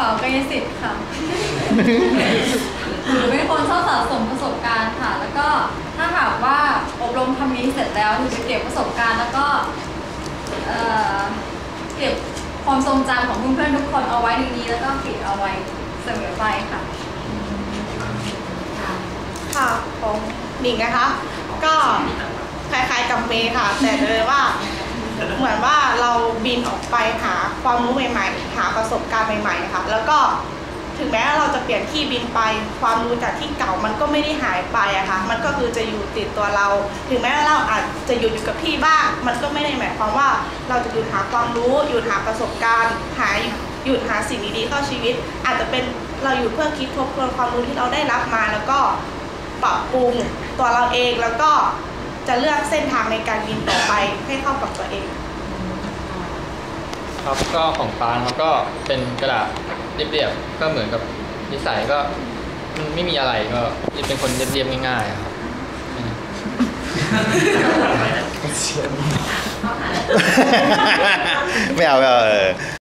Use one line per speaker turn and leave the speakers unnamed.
ป๋ากายสิทธิ์ค่ะ หรือเป็นคนชอบสะสมประสบการณ์ค่ะ แล้วก็ถ้าหากว่าอบรมทำนี้เสร็จแล้วหนูจะเก็บประสบการณ์ แล้วก็เอ่อเก็บความทรงจำของเพื่อนๆทุกคนเอาไว้ในนี้ แล้วก็ปิดเอาไว้เสมอไปค่ะ
ค่ะของหนิงนะคะ ก็คล้ายๆกับเมย์ค่ะ แต่เลยว่า เหมือนว่าเรา บินออกไปหาความรู้ใหม่ ๆ หาประสบการณ์ใหม่ๆค่ะแล้วก็ถึงแม้เราจะเปลี่ยนที่บินไป ความรู้จากที่เก่ามันก็ไม่ได้หายไปอะค่ะมันก็คือจะอยู่ติดตัวเรา ถึงแม้ว่าเราอาจจะหยุดอยู่กับที่บ้างมันก็ไม่ได้หมายความว่าเราจะหยุดหาความรู้หยุดหาประสบการณ์หาหยุดหาสิ่งดีๆเข้าชีวิต อาจจะเป็นเราอยู่เพื่อคิดทบทวนความรู้ที่เราได้รับมาแล้วก็ปรับปรุงตัวเราเองแล้วก็จะเลือกเส้นทางในการบินต่อไปให้เข้ากับตัวเอง
ครับก็ของปานเขาก็เป็นกระดาษเรียบๆก็เหมือนกับนิสัยก็มันไม่มีอะไรก็เป็นคนเรียบๆง่ายๆครับ
ไม่เอาไม่เอาเออ